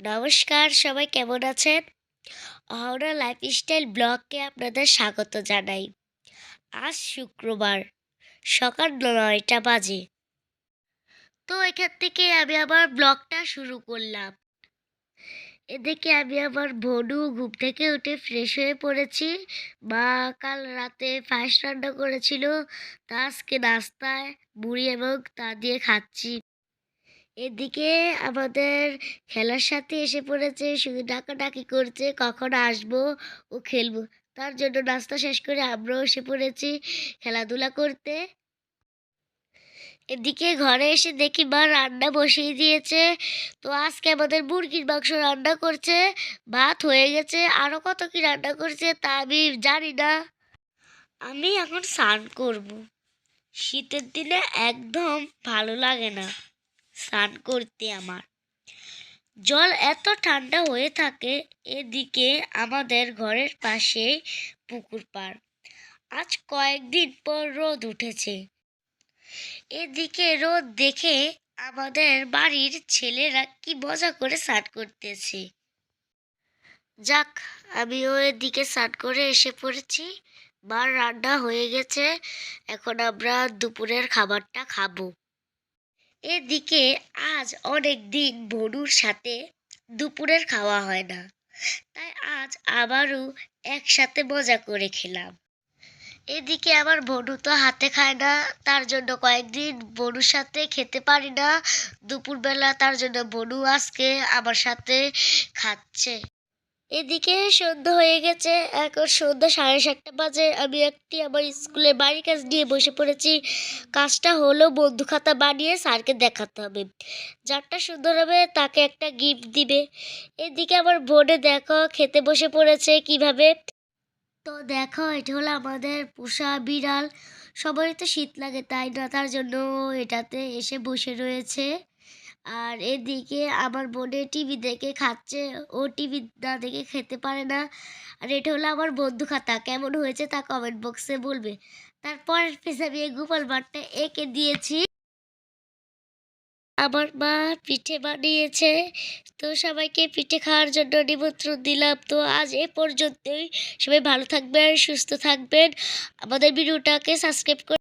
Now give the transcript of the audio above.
নমস্কার, সবাই কেমন আছেন? অহরা লাইফস্টাইল ব্লগকে আপনাদের স্বাগত জানাই। আজ শুক্রবার, সকাল নয়টা বাজে। তো এখান থেকে আমি আমার ব্লগটা শুরু করলাম। এদিকে আমি আমার ভনু ঘুম থেকে উঠে ফ্রেশ হয়ে পড়েছি। মা কাল রাতে ফাঁস রান্না করেছিল। তা আজকে নাস্তায় মুড়ি এবং তা দিয়ে খাচ্ছি। এদিকে আমাদের খেলার সাথে এসে পড়েছে, শুধু ডাকাডাকি করছে, কখন আসব ও খেলব। তার জন্য নাস্তা শেষ করে আমরাও এসে পড়েছি খেলাধুলা করতে। এদিকে ঘরে এসে দেখি মা রান্না বসিয়ে দিয়েছে। তো আজকে আমাদের মুরগির মাংস রান্না করছে, ভাত হয়ে গেছে আরও কত কি রান্না করছে তা আমি জানি না। আমি এখন স্নান করব। শীতের দিনে একদম ভালো লাগে না। স্নান করতে আমার। জল এত ঠান্ডা হয়ে থাকে এদিকে আমাদের ঘরের পাশে পুকুর পাড়। আজ কয়েকদিন পর রোদ উঠেছে। এদিকে রোদ দেখে আমাদের বাড়ির ছেলেরা কি মজা করে স্নান করতেছে। যাক, আমিও এদিকে স্নান করে এসে পড়েছি। মার রান্না হয়ে গেছে, এখন আমরা দুপুরের খাবারটা খাব। এদিকে আজ অনেক দিন বনুর সাথে দুপুরের খাওয়া হয় না। তাই আজ আবারও একসাথে মজা করে খেলাম। এদিকে আমার বনু তো হাতে খায় না, তার জন্য কয়েকদিন বনুর সাথে খেতে পারি না। দুপুরবেলা তার জন্য বনু আজকে আমার সাথে খাচ্ছে। এদিকে সন্ধ্যা হয়ে গেছে। এখন সন্ধ্যা সাড়ে সাতটা বাজে। আমি একটি আমার স্কুলের বাড়ির কাজ নিয়ে বসে পড়েছি। কাজটা হলো বন্ধু খাতা বানিয়ে স্যারকে দেখাতে হবে। যারটা সুন্দর হবে তাকে একটা গিফট দিবে। এদিকে আমার বোনে দেখো খেতে বসে পড়েছে কীভাবে। তো দেখো, এটা হলো আমাদের পোষা বিড়াল। সবারই তো শীত লাগে, তাই না? তার জন্য এটাতে এসে বসে রয়েছে। আর এদিকে আমার বোনে টিভি দেখে খাচ্ছে। ও টিভি না দেখে খেতে পারে না। আর এটা হলো আমার বন্ধু খাতা। কেমন হয়েছে তা কমেন্ট বক্সে বলবে। তারপর আমি গোপাল মাঠটা এঁকে দিয়েছি। আমার মা পিঠে বানিয়েছে। তো সবাইকে পিঠে খাওয়ার জন্য নিমন্ত্রণ দিলাম। তো আজ এ পর্যন্তই। সবাই ভালো থাকবেন, সুস্থ থাকবেন। আমাদের ভিডিওটাকে সাবস্ক্রাইব করে